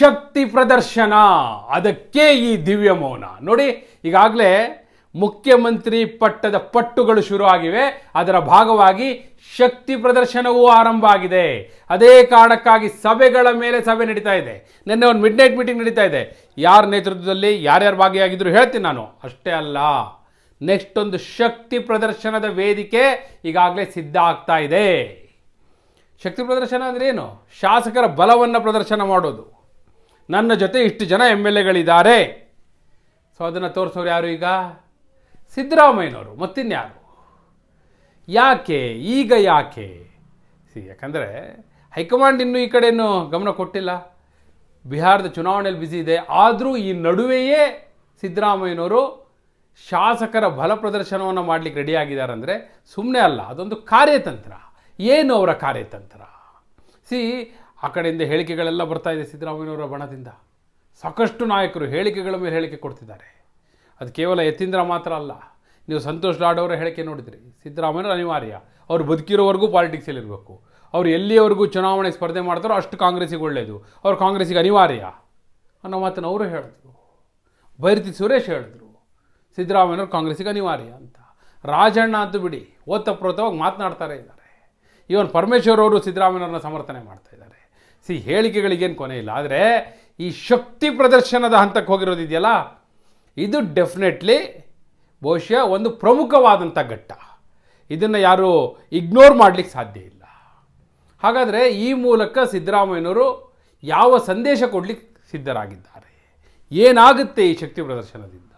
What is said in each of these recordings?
ಶಕ್ತಿ ಪ್ರದರ್ಶನ. ಅದಕ್ಕೆ ಈ ದಿವ್ಯ ಮೌನ. ನೋಡಿ, ಈಗಾಗಲೇ ಮುಖ್ಯಮಂತ್ರಿ ಪಟ್ಟದ ಪಟ್ಟುಗಳು ಶುರು ಆಗಿವೆ ಅದರ ಭಾಗವಾಗಿ ಶಕ್ತಿ ಪ್ರದರ್ಶನವೂ ಆರಂಭ ಆಗಿದೆ. ಅದೇ ಕಾರಣಕ್ಕಾಗಿ ಸಭೆಗಳ ಮೇಲೆ ಸಭೆ ನಡೀತಾ ಇದೆ. ನಿನ್ನೆ ಒಂದು ಮಿಡ್ ನೈಟ್ ಮೀಟಿಂಗ್ ನಡೀತಾ ಇದೆ. ಯಾರ ನೇತೃತ್ವದಲ್ಲಿ, ಯಾರ್ಯಾರು ಭಾಗಿಯಾಗಿದ್ರು ಹೇಳ್ತೀನಿ ನಾನು. ಅಷ್ಟೇ ಅಲ್ಲ, ನೆಕ್ಸ್ಟ್ ಒಂದು ಶಕ್ತಿ ಪ್ರದರ್ಶನದ ವೇದಿಕೆ ಈಗಾಗಲೇ ಸಿದ್ಧ ಆಗ್ತಾ ಇದೆ. ಶಕ್ತಿ ಪ್ರದರ್ಶನ ಅಂದ್ರೆ ಏನು? ಶಾಸಕರ ಬಲವನ್ನು ಪ್ರದರ್ಶನ ಮಾಡೋದು. ನನ್ನ ಜೊತೆ ಇಷ್ಟು ಜನ ಎಂ ಎಲ್ ಎಗಳಿದ್ದಾರೆ. ಸೊ, ಅದನ್ನು ತೋರಿಸೋರು ಯಾರು ಈಗ? ಸಿದ್ದರಾಮಯ್ಯನವರು, ಮತ್ತಿನ್ಯಾರು? ಯಾಕೆ? ಈಗ ಯಾಕೆ? ಸಿ, ಯಾಕಂದರೆ ಹೈಕಮಾಂಡ್ ಇನ್ನೂ ಈ ಕಡೆಯನ್ನು ಗಮನ ಕೊಟ್ಟಿಲ್ಲ. ಬಿಹಾರದ ಚುನಾವಣೆಯಲ್ಲಿ ಬಿಸಿ ಇದೆ. ಆದರೂ ಈ ನಡುವೆಯೇ ಸಿದ್ದರಾಮಯ್ಯನವರು ಶಾಸಕರ ಬಲ ಪ್ರದರ್ಶನವನ್ನು ಮಾಡಲಿಕ್ಕೆ ರೆಡಿಯಾಗಿದ್ದಾರೆ ಅಂದರೆ ಸುಮ್ಮನೆ ಅಲ್ಲ, ಅದೊಂದು ಕಾರ್ಯತಂತ್ರ. ಏನು ಅವರ ಕಾರ್ಯತಂತ್ರ? ಸಿ ಆ ಕಡೆಯಿಂದ ಹೇಳಿಕೆಗಳೆಲ್ಲ ಬರ್ತಾ ಇದೆ ಸಿದ್ದರಾಮಯ್ಯನವರ ಬಣದಿಂದ. ಸಾಕಷ್ಟು ನಾಯಕರು ಹೇಳಿಕೆಗಳ ಮೇಲೆ ಹೇಳಿಕೆ ಕೊಡ್ತಿದ್ದಾರೆ. ಅದು ಕೇವಲ ಯತೀಂದ್ರ ಮಾತ್ರ ಅಲ್ಲ, ನೀವು ಸಂತೋಷ್ ಲಾಡ್ ಅವರ ಹೇಳಿಕೆ ನೋಡಿದ್ರಿ. ಸಿದ್ದರಾಮಯ್ಯನವರು ಅನಿವಾರ್ಯ. ಅವ್ರು ಬದುಕಿರೋವರೆಗೂ ಪಾಲಿಟಿಕ್ಸಲ್ಲಿರಬೇಕು ಅವ್ರು ಎಲ್ಲಿಯವರೆಗೂ ಚುನಾವಣೆ ಸ್ಪರ್ಧೆ ಮಾಡ್ತಾರೋ ಅಷ್ಟು ಕಾಂಗ್ರೆಸ್ಸಿಗೆ ಒಳ್ಳೆಯದು ಅವ್ರು ಕಾಂಗ್ರೆಸ್ಸಿಗೆ ಅನಿವಾರ್ಯ ಅನ್ನೋ ಮಾತನ್ನು ಅವರು ಹೇಳಿದ್ರು. ಬೈರತಿ ಸುರೇಶ್ ಹೇಳಿದ್ರು, ಸಿದ್ದರಾಮಯ್ಯನವರು ಕಾಂಗ್ರೆಸ್ಸಿಗೆ ಅನಿವಾರ್ಯ ಅಂತ. ರಾಜಣ್ಣ ಅಂತ ಬಿಡಿ ಓತಪ್ರೋತವಾಗಿ ಮಾತನಾಡ್ತಾರೆ ಇದ್ದಾರೆ. ಇವನ್ ಪರಮೇಶ್ವರ್ ಅವರು ಸಿದ್ದರಾಮಯ್ಯವ್ರನ್ನ ಸಮರ್ಥನೆ ಮಾಡ್ತಾ ಇದ್ದಾರೆ. ಸಿ, ಹೇಳಿಕೆಗಳಿಗೇನು ಕೊನೆ ಇಲ್ಲ. ಆದರೆ ಈ ಶಕ್ತಿ ಪ್ರದರ್ಶನದ ಹಂತಕ್ಕೆ ಹೋಗಿರೋದಿದೆಯಲ್ಲ ಇದು ಡೆಫಿನೆಟ್ಲಿ ಬಹುಶಃ ಒಂದು ಪ್ರಮುಖವಾದಂಥ ಘಟ್ಟ. ಇದನ್ನು ಯಾರು ಇಗ್ನೋರ್ ಮಾಡಲಿಕ್ಕೆ ಸಾಧ್ಯ ಇಲ್ಲ. ಹಾಗಾದರೆ ಈ ಮೂಲಕ ಸಿದ್ದರಾಮಯ್ಯನವರು ಯಾವ ಸಂದೇಶ ಕೊಡಲಿಕ್ಕೆ ಸಿದ್ಧರಾಗಿದ್ದಾರೆ? ಏನಾಗುತ್ತೆ ಈ ಶಕ್ತಿ ಪ್ರದರ್ಶನದಿಂದ?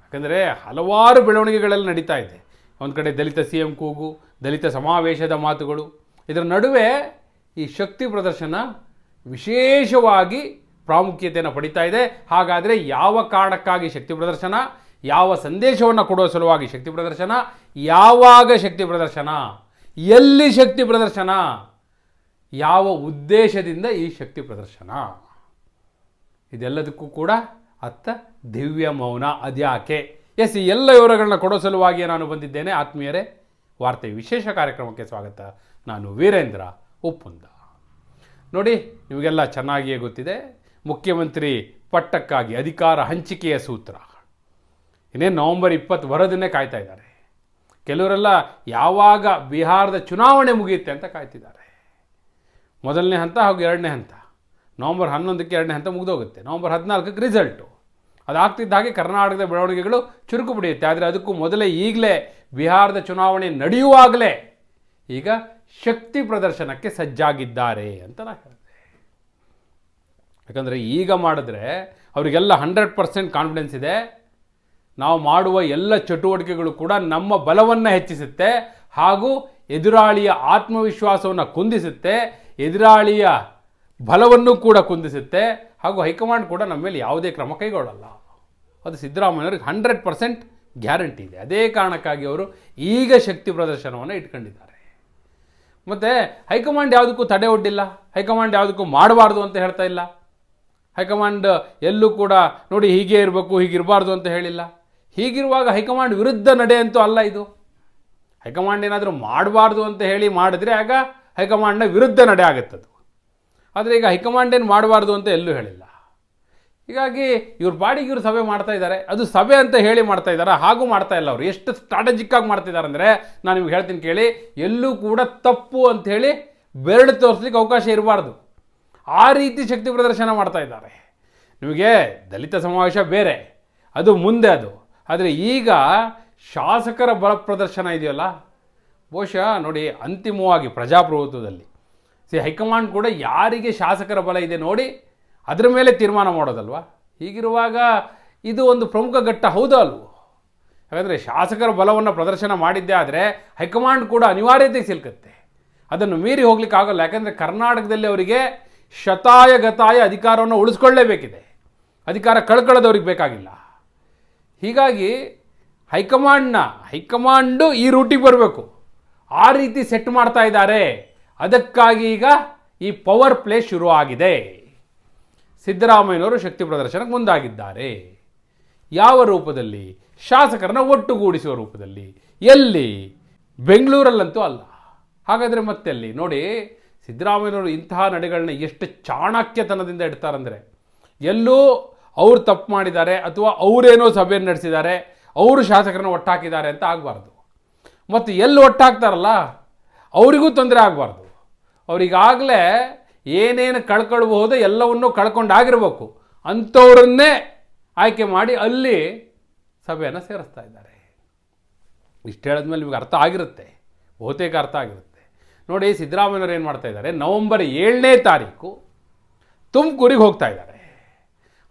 ಯಾಕಂದರೆ ಹಲವಾರು ಬೆಳವಣಿಗೆಗಳೆಲ್ಲ ನಡೀತಾ ಇದೆ. ಒಂದು ಕಡೆ ದಲಿತ ಸಿ ಎಂ ಕೂಗು, ದಲಿತ ಸಮಾವೇಶದ ಮಾತುಗಳು. ಇದರ ನಡುವೆ ಈ ಶಕ್ತಿ ಪ್ರದರ್ಶನ ವಿಶೇಷವಾಗಿ ಪ್ರಾಮುಖ್ಯತೆಯನ್ನು ಪಡಿತಾ ಇದೆ. ಹಾಗಾದರೆ ಯಾವ ಕಾರಣಕ್ಕಾಗಿ ಶಕ್ತಿ ಪ್ರದರ್ಶನ? ಯಾವ ಸಂದೇಶವನ್ನು ಕೊಡುವ ಸಲುವಾಗಿ ಶಕ್ತಿ ಪ್ರದರ್ಶನ? ಯಾವಾಗ ಶಕ್ತಿ ಪ್ರದರ್ಶನ? ಎಲ್ಲಿ ಶಕ್ತಿ ಪ್ರದರ್ಶನ? ಯಾವ ಉದ್ದೇಶದಿಂದ ಈ ಶಕ್ತಿ ಪ್ರದರ್ಶನ? ಇದೆಲ್ಲದಕ್ಕೂ ಕೂಡ ಅತ್ತ ದಿವ್ಯ ಮೌನ. ಅದ್ಯಾಕೆ? ಎಸ್ ಎಲ್ಲ ವಿವರಗಳನ್ನ ಕೊಡೋ ಸಲುವಾಗಿ ನಾನು ಬಂದಿದ್ದೇನೆ. ಆತ್ಮೀಯರೇ, ವಾರ್ತೆ ವಿಶೇಷ ಕಾರ್ಯಕ್ರಮಕ್ಕೆ ಸ್ವಾಗತ. ನಾನು ವೀರೇಂದ್ರ. ಉಪ್ಪುಂದ ನೋಡಿ, ನಿಮಗೆಲ್ಲ ಚೆನ್ನಾಗಿಯೇ ಗೊತ್ತಿದೆ. ಮುಖ್ಯಮಂತ್ರಿ ಪಟ್ಟಕ್ಕಾಗಿ ಅಧಿಕಾರ ಹಂಚಿಕೆಯ ಸೂತ್ರ. ಇನ್ನೇನು ನವಂಬರ್ ಇಪ್ಪತ್ತು ಬರೋದನ್ನೇ ಕಾಯ್ತಾ ಇದ್ದಾರೆ. ಕೆಲವರೆಲ್ಲ ಯಾವಾಗ ಬಿಹಾರದ ಚುನಾವಣೆ ಮುಗಿಯುತ್ತೆ ಅಂತ ಕಾಯ್ತಿದ್ದಾರೆ. ಮೊದಲನೇ ಹಂತ ಹಾಗೂ ಎರಡನೇ ಹಂತ. ನವಂಬರ್ ಹನ್ನೊಂದಕ್ಕೆ ಎರಡನೇ ಹಂತ ಮುಗಿದೋಗುತ್ತೆ. ನವಂಬರ್ ಹದಿನಾಲ್ಕಕ್ಕೆ ರಿಸಲ್ಟು ಅದಾಗ್ತಿದ್ದ ಹಾಗೆ ಕರ್ನಾಟಕದ ಬೆಳವಣಿಗೆಗಳು ಚುರುಕು ಪಡೆಯುತ್ತೆ ಆದರೆ ಅದಕ್ಕೂ ಮೊದಲೇ ಈಗಲೇ ಬಿಹಾರದ ಚುನಾವಣೆ ನಡೆಯುವಾಗಲೇ ಈಗ ಶಕ್ತಿ ಪ್ರದರ್ಶನಕ್ಕೆ ಸಜ್ಜಾಗಿದ್ದಾರೆ ಅಂತ ನಾನು ಹೇಳಿದೆ. ಯಾಕಂದರೆ ಈಗ ಮಾಡಿದ್ರೆ ಅವರಿಗೆಲ್ಲ ಹಂಡ್ರೆಡ್ ಪರ್ಸೆಂಟ್ ಕಾನ್ಫಿಡೆನ್ಸ್ ಇದೆ. ನಾವು ಮಾಡುವ ಎಲ್ಲ ಚಟುವಟಿಕೆಗಳು ಕೂಡ ನಮ್ಮ ಬಲವನ್ನು ಹೆಚ್ಚಿಸುತ್ತೆ ಹಾಗೂ ಎದುರಾಳಿಯ ಆತ್ಮವಿಶ್ವಾಸವನ್ನು ಕುಂದಿಸುತ್ತೆ, ಎದುರಾಳಿಯ ಬಲವನ್ನು ಕೂಡ ಕುಂದಿಸುತ್ತೆ ಹಾಗೂ ಹೈಕಮಾಂಡ್ ಕೂಡ ನಮ್ಮ ಮೇಲೆ ಯಾವುದೇ ಕ್ರಮ ಕೈಗೊಳ್ಳಲ್ಲ. ಅದು ಸಿದ್ದರಾಮಯ್ಯವ್ರಿಗೆ ಹಂಡ್ರೆಡ್ ಪರ್ಸೆಂಟ್ ಗ್ಯಾರಂಟಿ ಇದೆ. ಅದೇ ಕಾರಣಕ್ಕಾಗಿ ಅವರು ಈಗ ಶಕ್ತಿ ಪ್ರದರ್ಶನವನ್ನು ಇಟ್ಕೊಂಡಿದ್ದಾರೆ. ಮತ್ತು ಹೈಕಮಾಂಡ್ ಯಾವುದಕ್ಕೂ ತಡೆ ಒಡ್ಡಿಲ್ಲ. ಹೈಕಮಾಂಡ್ ಯಾವುದಕ್ಕೂ ಮಾಡಬಾರ್ದು ಅಂತ ಹೇಳ್ತಾ ಇಲ್ಲ. ಹೈಕಮಾಂಡ್ ಎಲ್ಲೂ ಕೂಡ ನೋಡಿ ಹೀಗೆ ಇರಬೇಕು, ಹೀಗಿರಬಾರ್ದು ಅಂತ ಹೇಳಿಲ್ಲ. ಹೀಗಿರುವಾಗ ಹೈಕಮಾಂಡ್ ವಿರುದ್ಧ ನಡೆ ಅಂತೂ ಅಲ್ಲ ಇದು. ಹೈಕಮಾಂಡ್ ಏನಾದರೂ ಮಾಡಬಾರ್ದು ಅಂತ ಹೇಳಿ ಮಾಡಿದ್ರೆ ಆಗ ಹೈಕಮಾಂಡ್ನ ವಿರುದ್ಧ ನಡೆ ಆಗುತ್ತದು. ಆದರೆ ಈಗ ಹೈಕಮಾಂಡ್ ಏನು ಮಾಡಬಾರ್ದು ಅಂತ ಎಲ್ಲೂ ಹೇಳಿಲ್ಲ. ಹೀಗಾಗಿ ಇವ್ರ ಬಾಡಿಗೆ ಇವರು ಸಭೆ ಮಾಡ್ತಾ ಇದ್ದಾರೆ. ಅದು ಸಭೆ ಅಂತ ಹೇಳಿ ಮಾಡ್ತಾ ಇದ್ದಾರೆ? ಹಾಗೂ ಮಾಡ್ತಾ ಇಲ್ಲ ಅವರು. ಎಷ್ಟು ಸ್ಟ್ರಾಟಜಿಕ್ ಆಗಿ ಮಾಡ್ತಿದ್ದಾರೆ ಅಂದರೆ ನಾನು ನಿಮ್ಗೆ ಹೇಳ್ತೀನಿ ಕೇಳಿ, ಎಲ್ಲೂ ಕೂಡ ತಪ್ಪು ಅಂತ ಹೇಳಿ ಬೆರಳು ತೋರಿಸ್ಲಿಕ್ಕೆ ಅವಕಾಶ ಇರಬಾರ್ದು. ಆ ರೀತಿ ಶಕ್ತಿ ಪ್ರದರ್ಶನ ಮಾಡ್ತಾ ಇದ್ದಾರೆ. ನಿಮಗೆ ದಲಿತ ಸಮಾವೇಶ ಬೇರೆ. ಅದು ಮುಂದೆ ಅದು. ಆದರೆ ಈಗ ಶಾಸಕರ ಬಲ ಪ್ರದರ್ಶನ ಇದೆಯಲ್ಲ? ಬಹುಶಃ ನೋಡಿ ಅಂತಿಮವಾಗಿ ಪ್ರಜಾಪ್ರಭುತ್ವದಲ್ಲಿ. ಸಿ ಹೈಕಮಾಂಡ್ ಕೂಡ ಯಾರಿಗೆ ಶಾಸಕರ ಬಲ ಇದೆ ನೋಡಿ ಅದರ ಮೇಲೆ ತೀರ್ಮಾನ ಮಾಡೋದಲ್ವಾ? ಹೀಗಿರುವಾಗ ಇದು ಒಂದು ಪ್ರಮುಖ ಘಟ್ಟ ಹೌದಾ ಅಲ್ವೋ? ಯಾಕಂದರೆ ಶಾಸಕರ ಬಲವನ್ನು ಪ್ರದರ್ಶನ ಮಾಡಿದ್ದೇ ಆದರೆ ಹೈಕಮಾಂಡ್ ಕೂಡ ಅನಿವಾರ್ಯತೆ ಸಿಲುಕುತ್ತೆ. ಅದನ್ನು ಮೀರಿ ಹೋಗ್ಲಿಕ್ಕೆ ಆಗಲ್ಲ. ಯಾಕಂದರೆ ಕರ್ನಾಟಕದಲ್ಲಿ ಅವರಿಗೆ ಶತಾಯ ಗತಾಯ ಅಧಿಕಾರವನ್ನು ಉಳಿಸ್ಕೊಳ್ಳೇಬೇಕಿದೆ. ಅಧಿಕಾರ ಕಳ್ಕೊಳ್ಳೋದವ್ರಿಗೆ ಬೇಕಾಗಿಲ್ಲ. ಹೀಗಾಗಿ ಹೈಕಮಾಂಡ್ನ, ಹೈಕಮಾಂಡು ಈ ರೂಟಿಗೆ ಬರಬೇಕು. ಆ ರೀತಿ ಸೆಟ್ ಮಾಡ್ತಾ ಇದ್ದಾರೆ. ಅದಕ್ಕಾಗಿ ಈಗ ಈ ಪವರ್ ಪ್ಲೇ ಶುರು ಆಗಿದೆ ಸಿದ್ದರಾಮಯ್ಯನವರು ಶಕ್ತಿ ಪ್ರದರ್ಶನಕ್ಕೆ ಮುಂದಾಗಿದ್ದಾರೆ. ಯಾವ ರೂಪದಲ್ಲಿ? ಶಾಸಕರನ್ನ ಒಟ್ಟುಗೂಡಿಸುವ ರೂಪದಲ್ಲಿ. ಎಲ್ಲಿ? ಬೆಂಗಳೂರಲ್ಲಂತೂ ಅಲ್ಲ. ಹಾಗಾದರೆ ಮತ್ತೆಲ್ಲಿ? ನೋಡಿ, ಸಿದ್ದರಾಮಯ್ಯನವರು ಇಂತಹ ನಡೆಗಳನ್ನ ಎಷ್ಟು ಚಾಣಕ್ಯತನದಿಂದ ಇಡ್ತಾರಂದರೆ, ಎಲ್ಲೂ ಅವ್ರು ತಪ್ಪು ಮಾಡಿದ್ದಾರೆ ಅಥವಾ ಅವರೇನೋ ಸಭೆಯನ್ನು ನಡೆಸಿದ್ದಾರೆ, ಅವರು ಶಾಸಕರನ್ನ ಒಟ್ಟಾಕಿದ್ದಾರೆ ಅಂತ ಆಗಬಾರ್ದು. ಮತ್ತು ಎಲ್ಲಿ ಒಟ್ಟಾಗ್ತಾರಲ್ಲ? ಅವರಿಗೂ ತೊಂದರೆ ಆಗಬಾರ್ದು. ಅವರಿಗಾಗಲೇ ಏನೇನು ಕಳ್ಕೊಳ್ಬಹುದು ಎಲ್ಲವನ್ನೂ ಕಳ್ಕೊಂಡಾಗಿರ್ಬೇಕು. ಅಂಥವ್ರನ್ನೇ ಆಯ್ಕೆ ಮಾಡಿ ಅಲ್ಲಿ ಸಭೆಯನ್ನು ಸೇರಿಸ್ತಾ ಇದ್ದಾರೆ. ಇಷ್ಟು ಹೇಳಿದ್ಮೇಲೆ ನಿಮಗೆ ಅರ್ಥ ಆಗಿರುತ್ತೆ. ಬಹುತೇಕ ಅರ್ಥ ಆಗಿರುತ್ತೆ. ನೋಡಿ, ಸಿದ್ದರಾಮಯ್ಯವ್ರು ಏನು ಮಾಡ್ತಾ ಇದ್ದಾರೆ? ನವಂಬರ್ ಏಳನೇ ತಾರೀಕು ತುಮಕೂರಿಗೆ ಹೋಗ್ತಾ ಇದ್ದಾರೆ.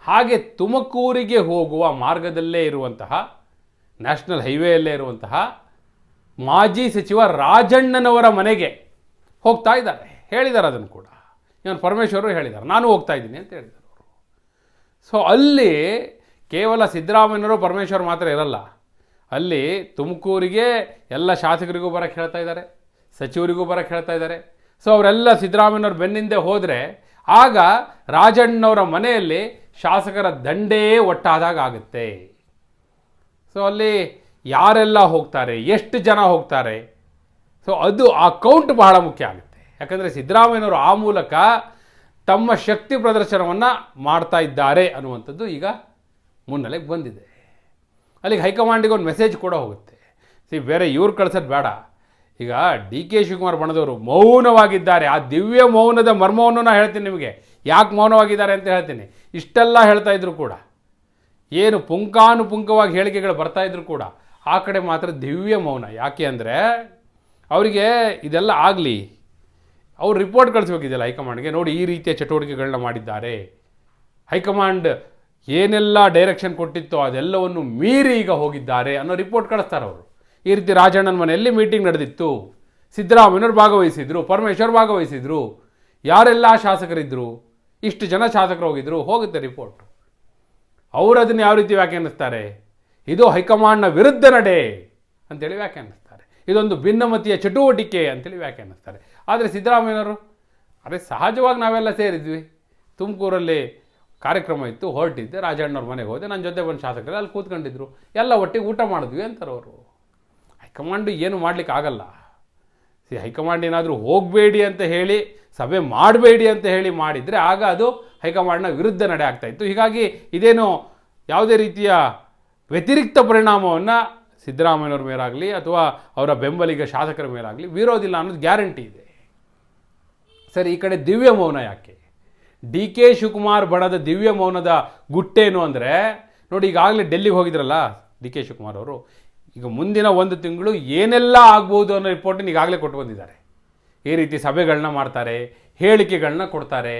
ಹಾಗೆ ತುಮಕೂರಿಗೆ ಹೋಗುವ ಮಾರ್ಗದಲ್ಲೇ ಇರುವಂತಹ, ನ್ಯಾಷನಲ್ ಹೈವೇಯಲ್ಲೇ ಇರುವಂತಹ ಮಾಜಿ ಸಚಿವ ರಾಜಣ್ಣನವರ ಮನೆಗೆ ಹೋಗ್ತಾ ಇದ್ದಾರೆ. ಹೇಳಿದ್ದಾರೆ ಅದನ್ನು ಕೂಡ. ಇವನು ಪರಮೇಶ್ವರು ಹೇಳಿದ್ದಾರೆ. ನಾನು ಹೋಗ್ತಾ ಇದ್ದೀನಿ ಅಂತ ಹೇಳಿದ್ದಾರೆ ಅವರು. ಸೊ ಅಲ್ಲಿ ಕೇವಲ ಸಿದ್ದರಾಮಯ್ಯನವರು ಪರಮೇಶ್ವರ್ ಮಾತ್ರ ಇರಲ್ಲ. ಅಲ್ಲಿ ತುಮಕೂರಿಗೆ ಎಲ್ಲ ಶಾಸಕರಿಗೂ ಬರೋಕ್ಕೆ ಹೇಳ್ತಾ ಇದ್ದಾರೆ, ಸಚಿವರಿಗೂ ಬರೋಕ್ಕೆ ಹೇಳ್ತಾ ಇದ್ದಾರೆ. ಸೊ ಅವರೆಲ್ಲ ಸಿದ್ದರಾಮಯ್ಯನವ್ರ ಬೆನ್ನಿಂದೆ ಹೋದರೆ ಆಗ ರಾಜಣ್ಣವರ ಮನೆಯಲ್ಲಿ ಶಾಸಕರ ದಂಡೇ ಒಟ್ಟಾದಾಗ ಆಗುತ್ತೆ. ಸೊ ಅಲ್ಲಿ ಯಾರೆಲ್ಲ ಹೋಗ್ತಾರೆ, ಎಷ್ಟು ಜನ ಹೋಗ್ತಾರೆ? ಸೊ ಅದು ಆ ಕೌಂಟ್ ಬಹಳ ಮುಖ್ಯ ಆಗುತ್ತೆ. ಯಾಕಂದರೆ ಸಿದ್ದರಾಮಯ್ಯನವರು ಆ ಮೂಲಕ ತಮ್ಮ ಶಕ್ತಿ ಪ್ರದರ್ಶನವನ್ನು ಮಾಡ್ತಾ ಇದ್ದಾರೆ ಅನ್ನುವಂಥದ್ದು ಈಗ ಮುನ್ನೆಲೆಗೆ ಬಂದಿದೆ. ಅಲ್ಲಿಗೆ ಹೈಕಮಾಂಡಿಗೆ ಒಂದು ಮೆಸೇಜ್ ಕೂಡ ಹೋಗುತ್ತೆ. ಸಿ, ಬೇರೆ ಇವ್ರು ಕಳ್ಸೋದು ಬೇಡ. ಈಗ ಡಿ ಕೆ ಶಿವಕುಮಾರ್ ಬಣದವರು ಮೌನವಾಗಿದ್ದಾರೆ. ಆ ದಿವ್ಯ ಮೌನದ ಮರ್ಮವನ್ನು ನಾನು ಹೇಳ್ತೀನಿ ನಿಮಗೆ. ಯಾಕೆ ಮೌನವಾಗಿದ್ದಾರೆ ಅಂತ ಹೇಳ್ತೀನಿ. ಇಷ್ಟೆಲ್ಲ ಹೇಳ್ತಾ ಇದ್ರು ಕೂಡ. ಏನು ಪುಂಕಾನುಪುಂಕವಾಗಿ ಹೇಳಿಕೆಗಳು ಬರ್ತಾ ಇದ್ರು ಕೂಡ. ಆ ಕಡೆ ಮಾತ್ರ ದಿವ್ಯ ಮೌನ. ಯಾಕೆ ಅಂದರೆ ಅವರಿಗೆ ಇದೆಲ್ಲ ಆಗಲಿ. ಅವ್ರು ರಿಪೋರ್ಟ್ ಕಳಿಸ್ಬೇಕಿದೆಯಲ್ಲ ಹೈಕಮಾಂಡ್ಗೆ, ನೋಡಿ ಈ ರೀತಿಯ ಚಟುವಟಿಕೆಗಳನ್ನ ಮಾಡಿದ್ದಾರೆ. ಹೈಕಮಾಂಡ್ ಏನೆಲ್ಲ ಡೈರೆಕ್ಷನ್ ಕೊಟ್ಟಿತ್ತೋ ಅದೆಲ್ಲವನ್ನು ಮೀರಿ ಈಗ ಹೋಗಿದ್ದಾರೆ ಅನ್ನೋ ರಿಪೋರ್ಟ್ ಕಳಿಸ್ತಾರೆ ಅವರು. ಈ ರೀತಿ ರಾಜಣ್ಣನ ಮನೆಯಲ್ಲಿ ಮೀಟಿಂಗ್ ನಡೆದಿತ್ತು. ಸಿದ್ದರಾಮಯ್ಯನವ್ರು ಭಾಗವಹಿಸಿದ್ರು, ಪರಮೇಶ್ವರ್ ಭಾಗವಹಿಸಿದ್ರು. ಯಾರೆಲ್ಲ ಶಾಸಕರಿದ್ದರು ಇಷ್ಟು ಜನ ಶಾಸಕರು ಹೋಗಿದ್ರು, ಹೋಗುತ್ತೆ ರಿಪೋರ್ಟ್ ಅವರು ಅದನ್ನು ಯಾವ ರೀತಿ ವ್ಯಾಖ್ಯಾನಿಸ್ತಾರೆ? ಇದು ಹೈಕಮಾಂಡ್ನ ವಿರುದ್ಧ ನಡೆ ಅಂತೇಳಿ ವ್ಯಾಖ್ಯಾನಿಸ್ತಾರೆ. ಇದೊಂದು ಭಿನ್ನಮತೀಯ ಚಟುವಟಿಕೆ ಅಂತೇಳಿ ವ್ಯಾಖ್ಯಾನಿಸ್ತಾರೆ. ಆದರೆ ಸಿದ್ದರಾಮಯ್ಯನವರು ಅದೇ ಸಹಜವಾಗಿ ನಾವೆಲ್ಲ ಸೇರಿದ್ವಿ. ತುಮಕೂರಲ್ಲಿ ಕಾರ್ಯಕ್ರಮ ಇತ್ತು, ಹೊರಟಿದ್ದೆ, ರಾಜಣ್ಣವ್ರ ಮನೆಗೆ ಹೋದೆ ನನ್ನ ಜೊತೆ ಬಂದು ಶಾಸಕರು ಅಲ್ಲಿ ಕೂತ್ಕೊಂಡಿದ್ರು. ಎಲ್ಲ ಒಟ್ಟಿಗೆ ಊಟ ಮಾಡಿದ್ವಿ ಅಂತಾರೆ ಅವರು ಹೈಕಮಾಂಡು ಏನು ಮಾಡ್ಲಿಕ್ಕೆ ಆಗಲ್ಲ. ಸಿ, ಹೈಕಮಾಂಡ್ ಏನಾದರೂ ಹೋಗಬೇಡಿ ಅಂತ ಹೇಳಿ, ಸಭೆ ಮಾಡಬೇಡಿ ಅಂತ ಹೇಳಿ ಮಾಡಿದರೆ ಆಗ ಅದು ಹೈಕಮಾಂಡ್ನ ವಿರುದ್ಧ ನಡೆ ಆಗ್ತಾಯಿತ್ತು ಹೀಗಾಗಿ ಇದೇನು ಯಾವುದೇ ರೀತಿಯ ವ್ಯತಿರಿಕ್ತ ಪರಿಣಾಮವನ್ನು ಸಿದ್ದರಾಮಯ್ಯವ್ರ ಮೇಲಾಗಲಿ ಅಥವಾ ಅವರ ಬೆಂಬಲಿಗ ಶಾಸಕರ ಮೇಲಾಗಲಿ ಬೀರೋದಿಲ್ಲ ಅನ್ನೋದು ಗ್ಯಾರಂಟಿ ಇದೆ. ಸರಿ, ಈ ಕಡೆ ದಿವ್ಯ ಮೌನ ಯಾಕೆ? ಡಿ ಕೆ ಶಿವಕುಮಾರ್ ಬಣದ ದಿವ್ಯ ಮೌನದ ಗುಟ್ಟೇನು ಅಂದರೆ, ನೋಡಿ ಈಗಾಗಲೇ ಡೆಲ್ಲಿಗೆ ಹೋಗಿದ್ರಲ್ಲ ಡಿ ಕೆ ಶಿವಕುಮಾರ್ ಅವರು, ಈಗ ಮುಂದಿನ ಒಂದು ತಿಂಗಳು ಏನೆಲ್ಲ ಆಗ್ಬೋದು ಅನ್ನೋ ರಿಪೋರ್ಟನ್ನು ಈಗಾಗಲೇ ಕೊಟ್ಟು ಬಂದಿದ್ದಾರೆ. ಈ ರೀತಿ ಸಭೆಗಳನ್ನ ಮಾಡ್ತಾರೆ, ಹೇಳಿಕೆಗಳನ್ನ ಕೊಡ್ತಾರೆ,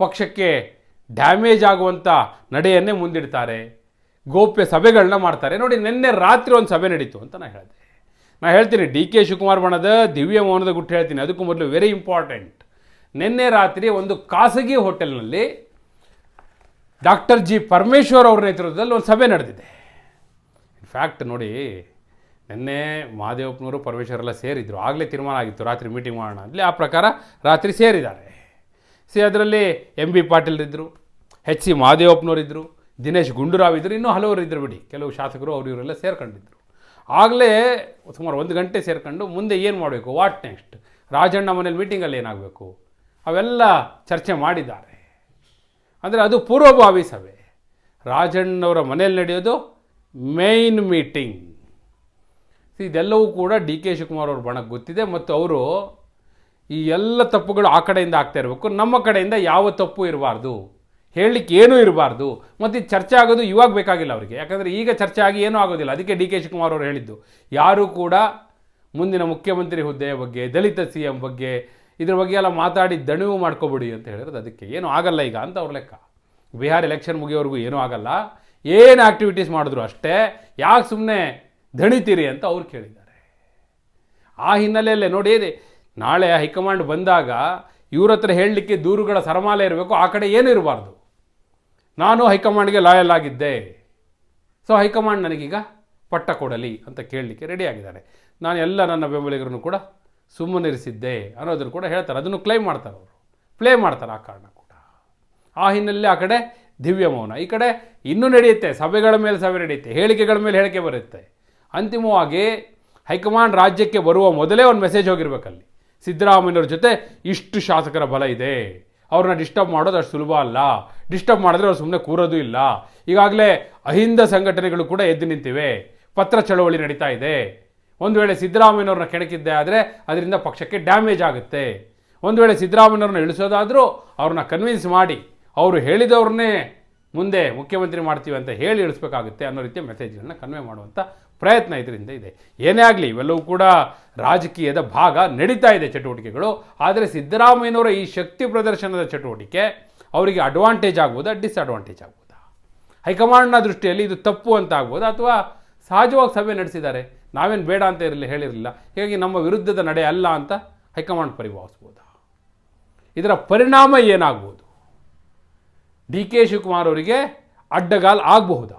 ಪಕ್ಷಕ್ಕೆ ಡ್ಯಾಮೇಜ್ ಆಗುವಂಥ ನಡೆಯನ್ನೇ ಮುಂದಿಡ್ತಾರೆ, ಗೋಪ್ಯ ಸಭೆಗಳನ್ನ ಮಾಡ್ತಾರೆ. ನೋಡಿ, ನಿನ್ನೆ ರಾತ್ರಿ ಒಂದು ಸಭೆ ನಡೀತು ಅಂತ ನಾನು ಹೇಳಿದೆ. ನಾನು ಹೇಳ್ತೀನಿ, ಡಿ ಕೆ ಶಿವಕುಮಾರ್ ಬಣದ ದಿವ್ಯ ಮೌನದ ಗುಟ್ಟು ಹೇಳ್ತೀನಿ. ಅದಕ್ಕೂ ಮೊದಲು ವೆರಿ ಇಂಪಾರ್ಟೆಂಟ್ ನಿನ್ನೆ ರಾತ್ರಿ ಒಂದು ಖಾಸಗಿ ಹೋಟೆಲ್ನಲ್ಲಿ ಡಾಕ್ಟರ್ ಜಿ ಪರಮೇಶ್ವರ್ ಅವ್ರ ನೇತೃತ್ವದಲ್ಲಿ ಒಂದು ಸಭೆ ನಡೆದಿದೆ. ಇನ್ಫ್ಯಾಕ್ಟ್ ನೋಡಿ, ನಿನ್ನೆ ಮಹಾದೇವಪ್ಪನವರು ಪರಮೇಶ್ವರೆಲ್ಲ ಸೇರಿದ್ರು. ಆಗಲೇ ತೀರ್ಮಾನ ಆಗಿತ್ತು, ರಾತ್ರಿ ಮೀಟಿಂಗ್ ಮಾಡೋಣ ಅಂದರೆ ಆ ಪ್ರಕಾರ ರಾತ್ರಿ ಸೇರಿದ್ದಾರೆ. ಸಿ, ಅದರಲ್ಲಿ ಎಂ ಬಿ ಪಾಟೀಲ್ರಿದ್ದರು ಎಚ್ ಸಿ ಮಹಾದೇವಪ್ಪನವರಿದ್ದರು ದಿನೇಶ್ ಗುಂಡೂರಾವ್ ಇದ್ದರು ಇನ್ನೂ ಹಲವರು ಇದ್ದರು ಬಿಡಿ. ಕೆಲವು ಶಾಸಕರು, ಅವರು, ಇವರೆಲ್ಲ ಸೇರ್ಕೊಂಡಿದ್ರು. ಆಗಲೇ ಸುಮಾರು ಒಂದು ಗಂಟೆ ಸೇರ್ಕೊಂಡು ಮುಂದೆ ಏನು ಮಾಡಬೇಕು? ವಾಟ್ ನೆಕ್ಸ್ಟ್ ರಾಜಣ್ಣ ಮನೇಲಿ ಮೀಟಿಂಗಲ್ಲಿ ಏನಾಗಬೇಕು? ಅವೆಲ್ಲ ಚರ್ಚೆ ಮಾಡಿದ್ದಾರೆ. ಅಂದರೆ ಅದು ಪೂರ್ವಭಾವಿ ಸಭೆ. ರಾಜಣ್ಣವರ ಮನೆಯಲ್ಲಿ ನಡೆಯೋದು ಮೇಯ್ನ್ ಮೀಟಿಂಗ್ ಇದೆಲ್ಲವೂ ಕೂಡ ಡಿ ಕೆ ಶಿವಕುಮಾರ್ ಅವ್ರ ಬಣಕ್ಕೆ ಗೊತ್ತಿದೆ ಮತ್ತು ಅವರು ಈ ಎಲ್ಲ ತಪ್ಪುಗಳು ಆ ಕಡೆಯಿಂದ ಆಗ್ತಾ ಇರಬೇಕು. ನಮ್ಮ ಕಡೆಯಿಂದ ಯಾವ ತಪ್ಪು ಇರಬಾರ್ದು? ಹೇಳಲಿಕ್ಕೆ ಏನೂ ಇರಬಾರ್ದು. ಮತ್ತು ಇದು ಚರ್ಚೆ ಆಗೋದು ಇವಾಗ ಬೇಕಾಗಿಲ್ಲ ಅವರಿಗೆ. ಯಾಕಂದರೆ ಈಗ ಚರ್ಚೆ ಆಗಿ ಏನೂ ಆಗೋದಿಲ್ಲ. ಅದಕ್ಕೆ ಡಿ ಕೆ ಶಿವಕುಮಾರ್ ಅವರು ಹೇಳಿದ್ದು. ಯಾರೂ ಕೂಡ ಮುಂದಿನ ಮುಖ್ಯಮಂತ್ರಿ ಹುದ್ದೆಯ ಬಗ್ಗೆ, ದಲಿತ ಸಿ ಎಂ ಬಗ್ಗೆ, ಇದ್ರ ಬಗ್ಗೆ ಎಲ್ಲ ಮಾತಾಡಿ ದಣಿವು ಮಾಡ್ಕೊಬಿಡಿ ಅಂತ ಹೇಳಿದ್ರೆ ಅದಕ್ಕೆ ಏನೂ ಆಗಲ್ಲ ಈಗ ಅಂತ ಅವ್ರ ಲೆಕ್ಕ. ಬಿಹಾರ್ ಎಲೆಕ್ಷನ್ ಮುಗಿಯೋವರೆಗೂ ಏನೂ ಆಗಲ್ಲ. ಏನು ಆ್ಯಕ್ಟಿವಿಟೀಸ್ ಮಾಡಿದ್ರು ಅಷ್ಟೇ. ಯಾಕೆ ಸುಮ್ಮನೆ ದಣಿತೀರಿ ಅಂತ ಅವ್ರು ಕೇಳಿದ್ದಾರೆ. ಆ ಹಿನ್ನೆಲೆಯಲ್ಲೇ ನೋಡಿ ನಾಳೆ ಹೈಕಮಾಂಡ್ ಬಂದಾಗ ಇವ್ರ ಹತ್ರ ಹೇಳಲಿಕ್ಕೆ ದೂರುಗಳ ಸರಮಾಲೆ ಇರಬೇಕು. ಆ ಕಡೆ ಏನು ಇರಬಾರ್ದು. ನಾನು ಹೈಕಮಾಂಡ್ಗೆ ಲಾಯಲ್ ಆಗಿದ್ದೆ ಸೊ ಹೈಕಮಾಂಡ್ ನನಗೀಗ ಪಟ್ಟ ಕೊಡಲಿ ಅಂತ ಕೇಳಲಿಕ್ಕೆ ರೆಡಿ ಆಗಿದ್ದಾರೆ. ನಾನು ಎಲ್ಲ ನನ್ನ ಬೆಂಬಲಿಗರನ್ನು ಕೂಡ ಸುಮ್ಮನಿರಿಸಿದ್ದೆ ಅನ್ನೋದನ್ನು ಕೂಡ ಹೇಳ್ತಾರೆ. ಅದನ್ನು ಕ್ಲೈಮ್ ಮಾಡ್ತಾರೆ ಅವರು. ಪ್ಲೇ ಮಾಡ್ತಾರೆ ಆ ಕಾರಣ ಕೂಡ. ಆ ಹಿನ್ನೆಲೆ ಆ ಕಡೆ ದಿವ್ಯ ಮೌನ. ಈ ಕಡೆ ಇನ್ನೂ ನಡೆಯುತ್ತೆ. ಸಭೆಗಳ ಮೇಲೆ ಸಭೆ ನಡೆಯುತ್ತೆ. ಹೇಳಿಕೆಗಳ ಮೇಲೆ ಹೇಳಿಕೆ ಬರುತ್ತೆ. ಅಂತಿಮವಾಗಿ ಹೈಕಮಾಂಡ್ ರಾಜ್ಯಕ್ಕೆ ಬರುವ ಮೊದಲೇ ಒಂದು ಮೆಸೇಜ್ ಹೋಗಿರ್ಬೇಕಲ್ಲಿ. ಸಿದ್ದರಾಮಯ್ಯವ್ರ ಜೊತೆ ಇಷ್ಟು ಶಾಸಕರ ಬಲ ಇದೆ. ಅವ್ರನ್ನ ಡಿಸ್ಟರ್ಬ್ ಮಾಡೋದು ಅಷ್ಟು ಸುಲಭ ಅಲ್ಲ. ಡಿಸ್ಟರ್ಬ್ ಮಾಡಿದ್ರೆ ಅವ್ರು ಸುಮ್ಮನೆ ಕೂರೋದು ಇಲ್ಲ. ಈಗಾಗಲೇ ಅಹಿಂದ ಸಂಘಟನೆಗಳು ಕೂಡ ಎದ್ದು ನಿಂತಿವೆ. ಪತ್ರ ಚಳವಳಿ ನಡೀತಾ ಇದೆ. ಒಂದು ವೇಳೆ ಸಿದ್ದರಾಮಯ್ಯನವ್ರನ್ನ ಕೆಣಕಿದ್ದೆ ಆದರೆ ಅದರಿಂದ ಪಕ್ಷಕ್ಕೆ ಡ್ಯಾಮೇಜ್ ಆಗುತ್ತೆ. ಒಂದು ವೇಳೆ ಸಿದ್ದರಾಮಯ್ಯವ್ರನ್ನ ಇಳಿಸೋದಾದರೂ ಅವ್ರನ್ನ ಕನ್ವಿನ್ಸ್ ಮಾಡಿ ಅವರು ಹೇಳಿದವ್ರನ್ನೇ ಮುಂದೆ ಮುಖ್ಯಮಂತ್ರಿ ಮಾಡ್ತೀವಿ ಅಂತ ಹೇಳಿ ಇಳಿಸ್ಬೇಕಾಗುತ್ತೆ ಅನ್ನೋ ರೀತಿಯ ಮೆಸೇಜ್ಗಳನ್ನ ಕನ್ವೆ ಮಾಡುವಂಥ ಪ್ರಯತ್ನ ಇದರಿಂದ ಇದೆ. ಏನೇ ಆಗಲಿ, ಇವೆಲ್ಲವೂ ಕೂಡ ರಾಜಕೀಯದ ಭಾಗ ನಡೀತಾ ಇದೆ ಚಟುವಟಿಕೆಗಳು. ಆದರೆ ಸಿದ್ದರಾಮಯ್ಯನವರ ಈ ಶಕ್ತಿ ಪ್ರದರ್ಶನದ ಚಟುವಟಿಕೆ ಅವರಿಗೆ ಅಡ್ವಾಂಟೇಜ್ ಆಗ್ಬೋದಾ ಡಿಸ್ಅಡ್ವಾಂಟೇಜ್ ಆಗ್ಬೋದಾ? ಹೈಕಮಾಂಡ್ನ ದೃಷ್ಟಿಯಲ್ಲಿ ಇದು ತಪ್ಪು ಅಂತ ಆಗ್ಬೋದಾ? ಅಥವಾ ಸಹಜವಾಗಿ ಸಭೆ ನಡೆಸಿದ್ದಾರೆ? ನಾವೇನು ಬೇಡ ಅಂತ ಇರಲಿ, ಹೇಳಿರಲಿಲ್ಲ. ಹೀಗಾಗಿ ನಮ್ಮ ವಿರುದ್ಧದ ನಡೆ ಅಲ್ಲ ಅಂತ ಹೈಕಮಾಂಡ್ ಪರಿಭಾವಿಸ್ಬೋದಾ? ಇದರ ಪರಿಣಾಮ ಏನಾಗ್ಬೋದು? ಡಿ ಕೆ ಶಿವಕುಮಾರ್ ಅವರಿಗೆ ಅಡ್ಡಗಾಲ್ ಆಗಬಹುದಾ